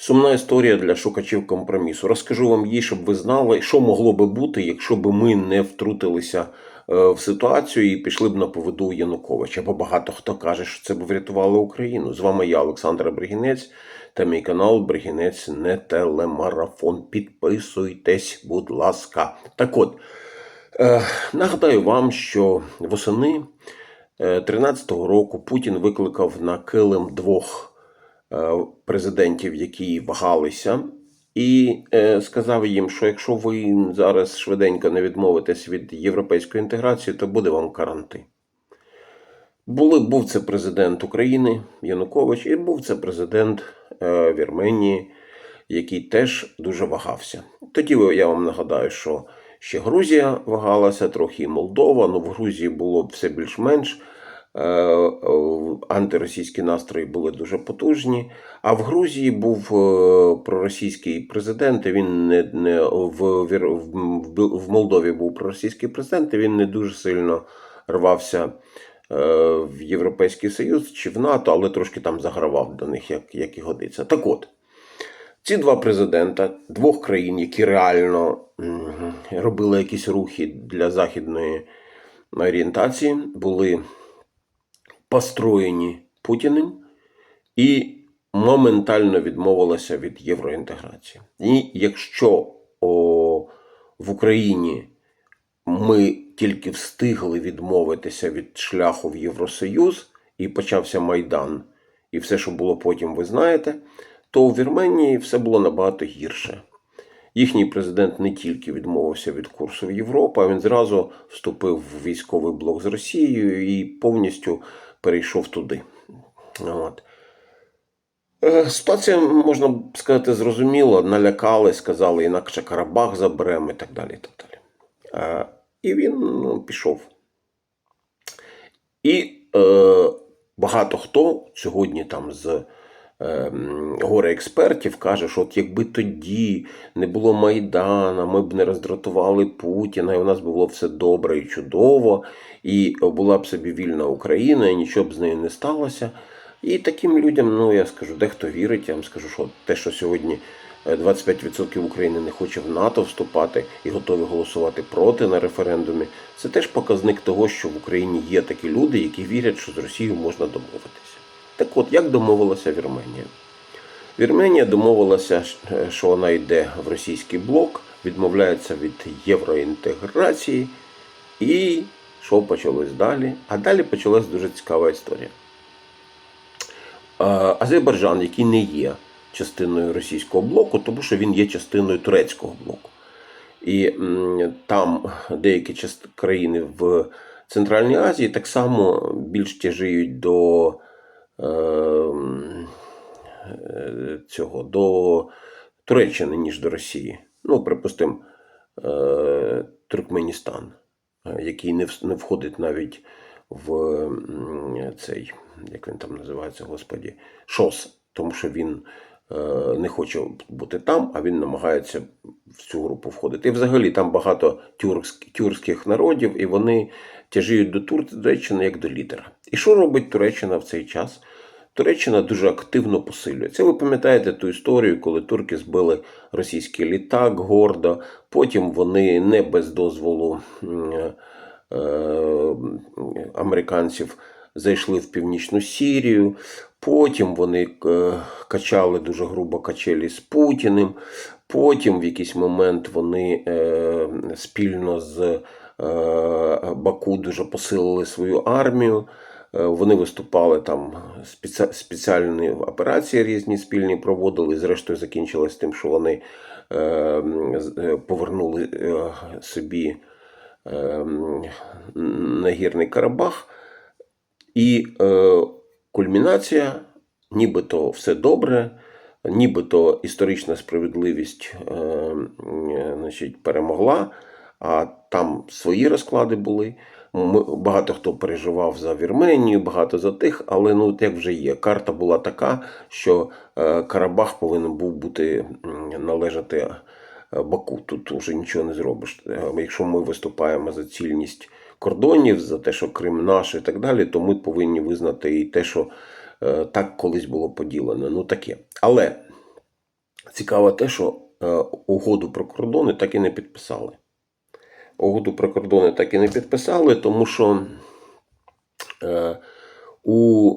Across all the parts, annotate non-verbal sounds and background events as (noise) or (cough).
Сумна історія для шукачів компромісу. Розкажу вам її, щоб ви знали, що могло би бути, якщо б ми не втрутилися е, в ситуацію і пішли б на поводу Януковича. Бо багато хто каже, що це б врятувало Україну. З вами я, Олександр Бригінець, та мій канал Бригінець не телемарафон. Підписуйтесь, будь ласка. Так от, е, нагадаю вам, що восени 2013 року Путін викликав на килим двох е, президентів, які вагалися, і е, сказав їм, що якщо ви зараз швиденько не відмовитесь від європейської інтеграції, то буде вам карантин. Були, був це президент України Янукович, і був це президент е, Вірменії, який теж дуже вагався. Тоді я вам нагадаю, що ще Грузія вагалася, трохи і Молдова, але в Грузії було все більш-менш. Е, е, Антиросійські настрої були дуже потужні. А в Грузії був е, проросійський президент. Він не, не в, в, Молдові був проросійський президент. і Він не дуже сильно рвався в Європейський Союз чи в НАТО, але трошки там загравав до них, як, як і годиться. Так от, ці два президента двох країн, які реально робили якісь рухи для західної орієнтації, були построєні Путіним і моментально відмовилися від євроінтеграції. І якщо о, в Україні ми тільки встигли відмовитися від шляху в Євросоюз і почався Майдан, і все, що було потім, ви знаєте, то у Вірменії все було набагато гірше. Їхній президент не тільки відмовився від курсу в Європу, а він зразу вступив в військовий блок з Росією і повністю перейшов туди. От. Е, Ситуація, можна сказати, зрозуміла, налякали, сказали, інакше Карабах заберемо і так далі. І, так далі. Е, і він ну, пішов. І е, багато хто сьогодні там з горе експертів каже, що от якби тоді не було Майдана, ми б не роздратували Путіна, і у нас було все добре і чудово, і була б собі вільна Україна, і нічого б з нею не сталося. І таким людям, ну я скажу, дехто вірить, я вам скажу, що те, що сьогодні е, 25% України не хоче в НАТО вступати і готові голосувати проти на референдумі, це теж показник того, що в Україні є такі люди, які вірять, що з Росією можна домовитися. Так от, як домовилася Вірменія? Вірменія домовилася, е, що вона йде в російський блок, відмовляється від євроінтеграції, і що почалось далі? А далі почалась дуже цікава історія. Азербайджан, який не є частиною російського блоку, тому що він є частиною турецького блоку. І там деякі країни в Центральній Азії так само більш тяжіють до цього, до Туреччини, ніж до Росії. Ну, припустимо, е, Туркменістан, е, який не, входить навіть в цей, як він там називається, господі, ШОС, тому що він е, не хоче бути там, а він намагається в цю групу входити. І взагалі там багато тюркськ, тюркських народів, і вони тяжіють до Туреччини як до лідера. І що робить Туреччина в цей час? Туреччина дуже активно посилюється. Ви пам'ятаєте ту історію, коли турки збили російський літак гордо, потім вони не без дозволу м, е, американців зайшли в північну Сірію. Потім вони е, качали дуже грубо качелі з Путіним. Потім в якийсь момент вони е, спільно з е, Баку дуже посилили свою армію. Вони виступали там спеціальні операції різні спільні проводили. Зрештою закінчилось тим, що вони повернули собі нагірний Карабах. І е, кульмінація, нібито все добре, нібито історична справедливість е, значить, перемогла, а там свої розклади були. Ми, багато хто переживав за Вірменію, багато за тих, але ну як вже є. Карта була така, що е, Карабах повинен був бути належати е, Баку. Тут вже нічого не зробиш. Е, Якщо ми виступаємо за цільність кордонів, за те, що Крим наш і так далі, то ми повинні визнати і те, що е, так колись було поділено. Ну таке. Але Цікаво те, що е, угоду про кордони так і не підписали. Угоду про кордони так і не підписали, тому що е, у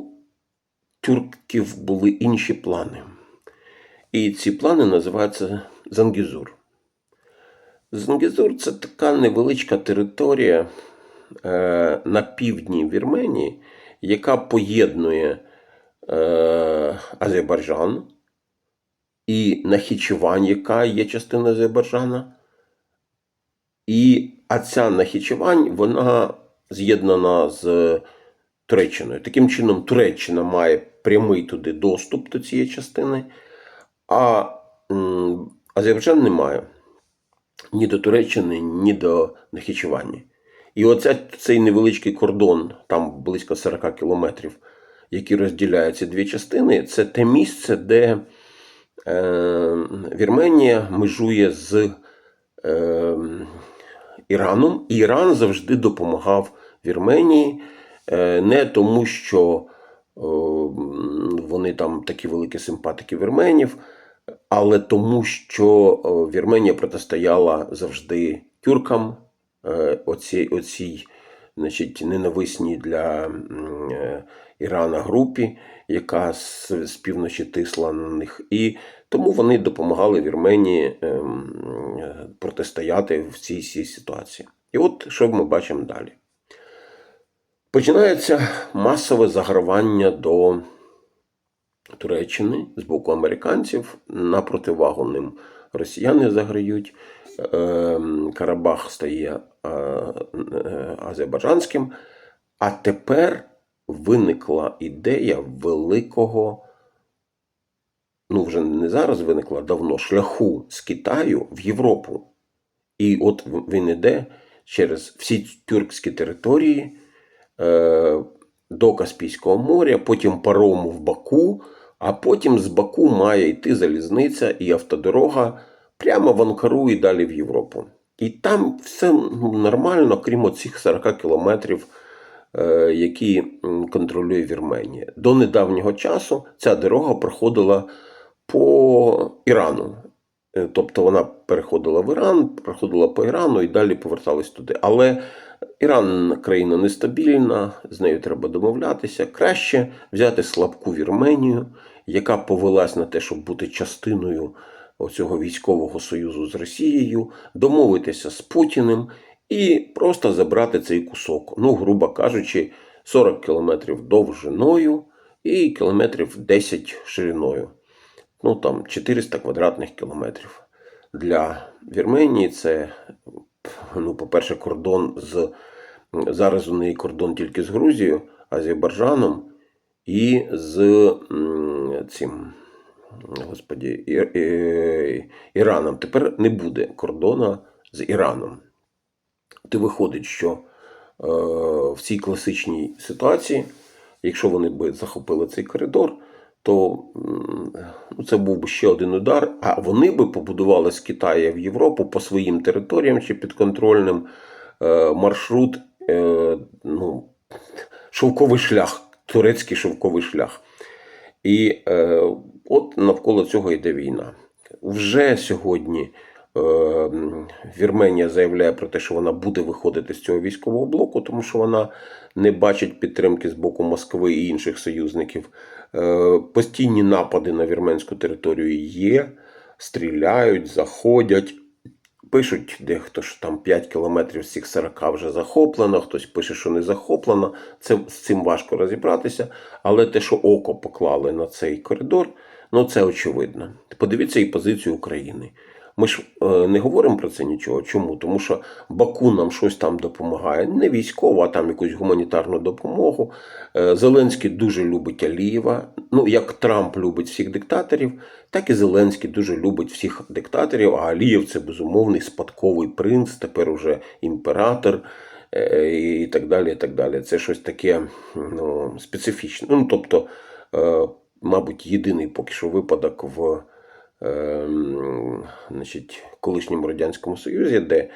тюрків були інші плани. І ці плани називаються Зангізур. Зангізур це така невеличка територія на півдні Вірменії, яка поєднує е, Азербайджан і Нахічевань, яка є частиною Азербайджана. І а ця Нахічевань, вона з'єднана з Туреччиною. Таким чином, Туреччина має прямий туди доступ до цієї частини, а Азербайджан не має ні до Туреччини, ні до Нахічевання. І оця, цей невеличкий кордон, там близько 40 кілометрів, який розділяє ці дві частини, це те місце, де е, Вірменія межує з е, Іраном. І Іран завжди допомагав Вірменії е, не тому, що е, вони там такі великі симпатики вірменів, але тому, що Вірменія протистояла завжди тюркам, оцій, оцій значить, ненависній для е, Ірана групі, яка з, з півночі тисла на них. І тому вони допомагали Вірменії ем, е, протистояти в цій, цій ситуації. І от що ми бачимо далі. Починається масове загравання до Туреччини з боку американців. На противагу ним росіяни заграють. Ем, Карабах стає е, е, азербайджанським. А тепер виникла ідея великого, ну вже не зараз виникла давно, шляху з Китаю в Європу. І от він іде через всі тюркські території е, до Каспійського моря, потім паром в Баку, а потім з Баку має йти залізниця і автодорога прямо в Анкару і далі в Європу. І там все ну, нормально, крім оцих 40 кілометрів, е, які контролює Вірменія. До недавнього часу ця дорога проходила по Ірану. Е, Тобто вона переходила в Іран, проходила по Ірану і далі поверталась туди. Але Іран країна нестабільна, з нею треба домовлятися. Краще взяти слабку Вірменію, яка повелась на те, щоб бути частиною оцього військового союзу з Росією, домовитися з Путіним і просто забрати цей кусок. Ну, грубо кажучи, 40 кілометрів довжиною і кілометрів 10 шириною ну там 400 квадратних кілометрів. Для Вірменії це, ну, по-перше, кордон з зараз у неї кордон тільки з Грузією, Азербайджаном і з цим господі, І, І, Іраном. Тепер не буде кордона з Іраном. Ти виходить, що е, в цій класичній ситуації, якщо вони би захопили цей коридор, то ну, це був би ще один удар. А вони би побудували з Китаю в Європу по своїм територіям чи підконтрольним е, маршрут, е, ну, шовковий шлях, турецький шовковий шлях. І е, от навколо цього йде війна. Вже сьогодні е, Вірменія заявляє про те, що вона буде виходити з цього військового блоку, тому що вона не бачить підтримки з боку Москви і інших союзників. Е, Постійні напади на вірменську територію є, стріляють, заходять. Пишуть дехто що там 5 кілометрів з цих 40 вже захоплено, хтось пише, що не захоплено. Це з цим важко розібратися. Але те, що око поклали на цей коридор, ну це очевидно. Подивіться і позицію України. Ми ж е, не говоримо про це нічого. Чому? Тому що Баку нам щось там допомагає. Не військово, а там якусь гуманітарну допомогу. Е, Зеленський дуже любить Алієва. Ну, як Трамп любить всіх диктаторів, так і Зеленський дуже любить всіх диктаторів. А Алієв це безумовний спадковий принц, тепер уже імператор. е, І так далі. і так далі. Це щось таке ну, специфічне. Ну, тобто, мабуть, єдиний поки що випадок в ем, значить, колишньому Радянському Союзі, де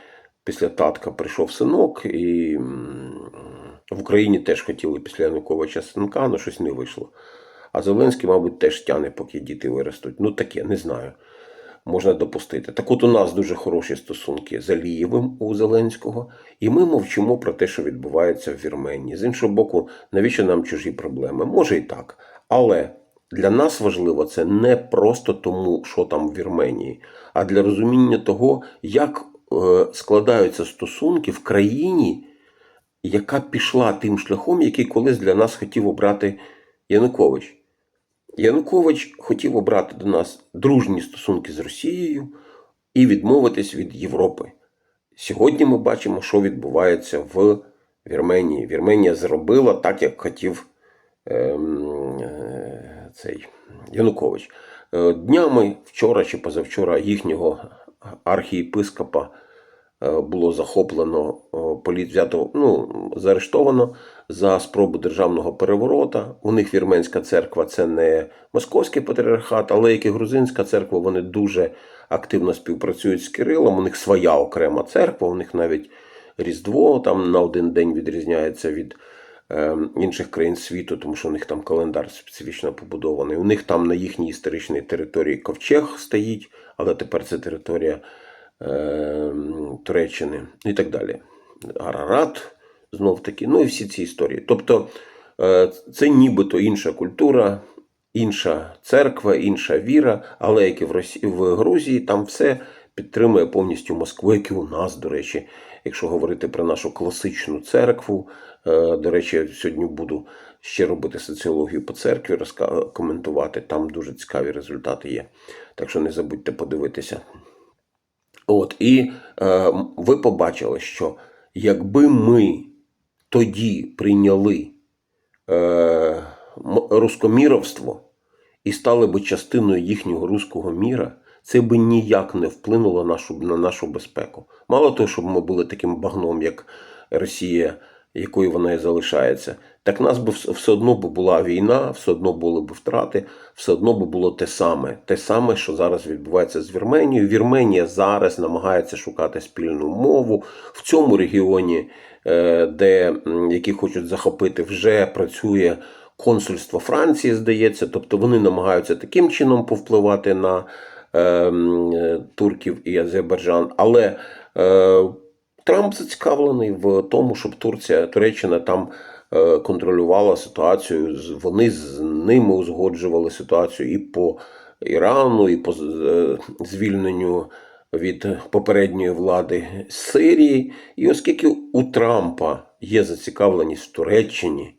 після татка прийшов синок, і в Україні теж хотіли після Януковича синка, але щось не вийшло. А Зеленський, мабуть, теж тяне, поки діти виростуть. Ну таке, не знаю. Можна допустити. Так от у нас дуже хороші стосунки з Алієвим у Зеленського, і ми мовчимо про те, що відбувається в Вірменії. З іншого боку, навіщо нам чужі проблеми? Може і так. Але для нас важливо це не просто тому, що там в Вірменії, а для розуміння того, як е, складаються стосунки в країні, яка пішла тим шляхом, який колись для нас хотів обрати Янукович. Янукович хотів обрати до нас дружні стосунки з Росією і відмовитись від Європи. Сьогодні ми бачимо, що відбувається в Вірменії. Вірменія зробила так, як хотів ем, е, цей Янукович. Е, Днями, вчора чи позавчора, їхнього архієпископа е, було захоплено, е, політ взято, ну, заарештовано за спробу державного переворота. У них вірменська церква це не московський патріархат, але як і грузинська церква, вони дуже активно співпрацюють з Кирилом. У них своя окрема церква, у них навіть Різдво там на один день відрізняється від інших країн світу, тому що у них там календар специфічно побудований. У них там на їхній історичній території ковчег стоїть, але тепер це територія е, Туреччини і так далі. Арарат знов таки, ну і всі ці історії. Тобто е, це нібито інша культура, інша церква, інша віра, але як і в Росії, в Грузії, там все підтримує повністю Москву, як і у нас, до речі. Якщо говорити про нашу класичну церкву, е, до речі, я сьогодні буду ще робити соціологію по церкві, коментувати. Там дуже цікаві результати є. Так що не забудьте подивитися. От, і е, ви побачили, що якби ми тоді прийняли е, рускоміровство і стали би частиною їхнього руського міра, це би ніяк не вплинуло нашу, на нашу безпеку. Мало того, щоб ми були таким багном, як Росія, якою вона і залишається, так нас би все одно би була війна, все одно були б втрати, все одно би було те саме. Те саме, що зараз відбувається з Вірменією. Вірменія зараз намагається шукати спільну мову в цьому регіоні, е, де які хочуть захопити, вже працює консульство Франції, здається. Тобто вони намагаються таким чином повпливати на турків і Азербайджан. Але е, Трамп зацікавлений в тому, щоб Турція, Туреччина там е, контролювала ситуацію. Вони з ними узгоджували ситуацію і по Ірану, і по е, звільненню від попередньої влади Сирії. І оскільки у Трампа є зацікавленість в Туреччині,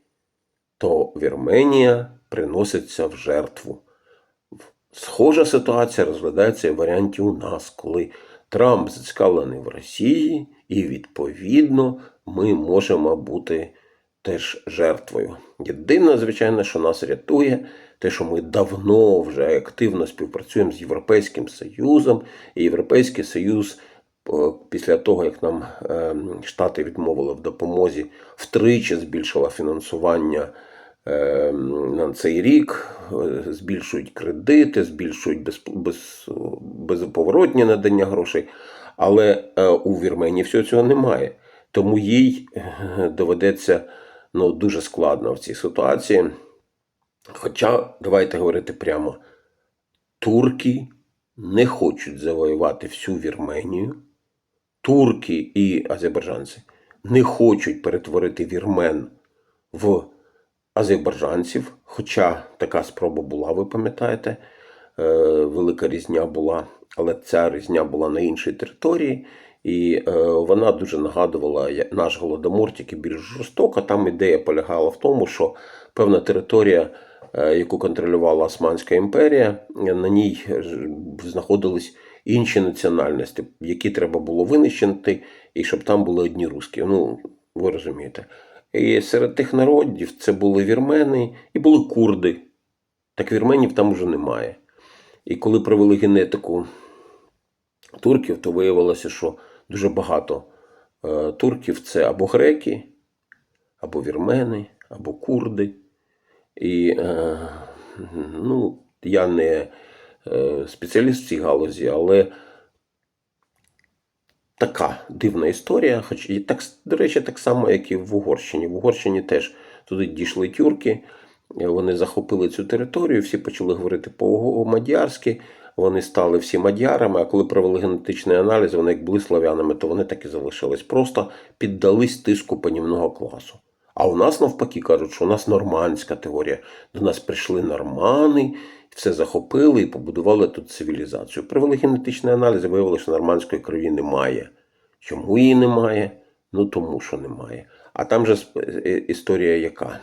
то Вірменія приноситься в жертву. Схожа ситуація розглядається в варіанті у нас, коли Трамп зацікавлений в Росії, і відповідно ми можемо бути теж жертвою. Єдине, звичайно, що нас рятує, те, що ми давно вже активно співпрацюємо з Європейським Союзом, і Європейський Союз. е, Після того, як нам е, Штати відмовили в допомозі, втричі збільшила фінансування на цей рік, е, збільшують кредити, збільшують без, без, безповоротні надання грошей. Але е, у Вірменії всього цього немає. Тому їй е, доведеться ну, дуже складно в цій ситуації. Хоча, давайте говорити прямо, турки не хочуть завоювати всю Вірменію. Турки і азербайджанці не хочуть перетворити вірмен в азербайджанців, хоча така спроба була, ви пам'ятаєте, е, велика різня була, але ця різня була на іншій території, і е, вона дуже нагадувала наш голодомор, тільки більш жорстоко. Там ідея полягала в тому, що певна територія, е, яку контролювала Османська імперія, на ній знаходились інші національності, які треба було винищити, і щоб там були одні русські. Ну, ви розумієте. Серед тих народів це були вірмени і були курди. Так вірменів там уже немає. І коли провели генетику турків, то виявилося, що дуже багато е, турків це або греки, або вірмени, або курди. І е, ну, я не е, спеціаліст в цій галузі, але така дивна історія. Хоч і так, до речі, так само, як і в Угорщині. В Угорщині теж туди дійшли тюрки, Вони захопили цю територію, всі почали говорити по-мадярськи, вони стали всі мадярами, а коли провели генетичний аналіз, вони як були славянами, то вони так і залишились. Просто піддались тиску панівного класу. А у нас навпаки кажуть, що у нас нормандська теорія. До нас прийшли нормани, все захопили і побудували тут цивілізацію. Провели генетичний аналіз і виявили, що нормандської крові немає. Чому її немає? Ну тому що немає. А там же е, історія яка?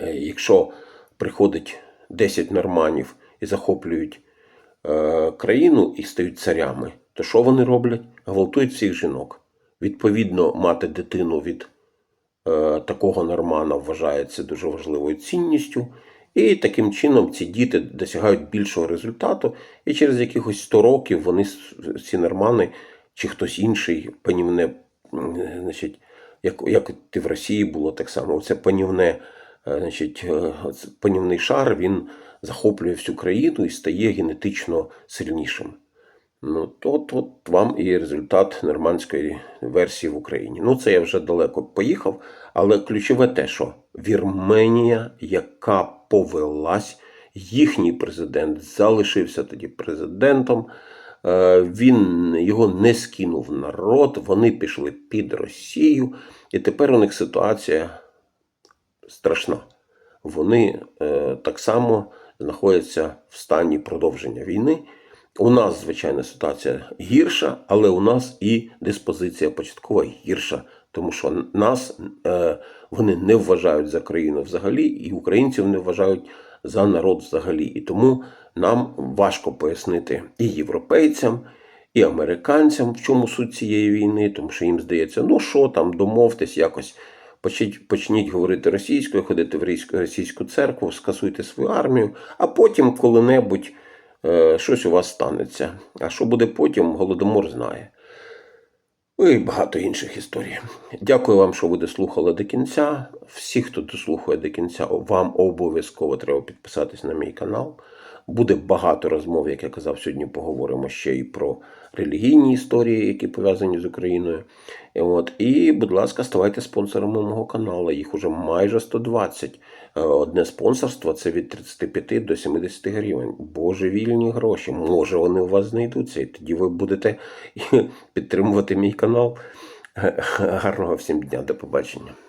Е, Якщо приходить 10 норманів і захоплюють е, країну і стають царями, то що вони роблять? Гвалтують всіх жінок. Відповідно, мати дитину від е, такого нормана вважається дуже важливою цінністю. І таким чином ці діти досягають більшого результату, і через якихось 100 років вони, ці нормани, чи хтось інший, панівне, значить, як, як і в Росії було так само, це панівне, е, значить, е, панівний шар, він захоплює всю країну і стає генетично сильнішим. Ну, то от вам і результат нормандської версії в Україні. Ну, це я вже далеко поїхав, але ключове те, що Вірменія, яка повелась, їхній президент залишився тоді президентом. е, Він його не скинув народ, вони пішли під Росію, і тепер у них ситуація страшна. Вони е, так само знаходяться в стані продовження війни. У нас, звичайно, ситуація гірша, але у нас і диспозиція початкова гірша, тому що нас е, вони не вважають за країну взагалі, і українців не вважають за народ взагалі. І тому нам важко пояснити і європейцям, і американцям, в чому суть цієї війни, тому що їм здається, ну що там, домовтесь якось. Почніть, почніть говорити російською, ходити в російську, церкву, скасуйте свою армію, а потім коли-небудь щось у вас станеться. А що буде потім, Голодомор знає. Ну і багато інших історій. Дякую вам, що ви дослухали до кінця. Всі, хто дослухає до кінця, вам обов'язково треба підписатись на мій канал. Буде багато розмов, як я казав, сьогодні поговоримо ще і про релігійні історії, які пов'язані з Україною. От. І, будь ласка, ставайте спонсорами мого каналу. Їх уже майже 120. Е, Одне спонсорство це від 35 до 70 гривень. Божевільні гроші. Може, вони у вас знайдуться, і тоді ви будете (laughs) підтримувати мій канал. Гарного всім дня, до побачення.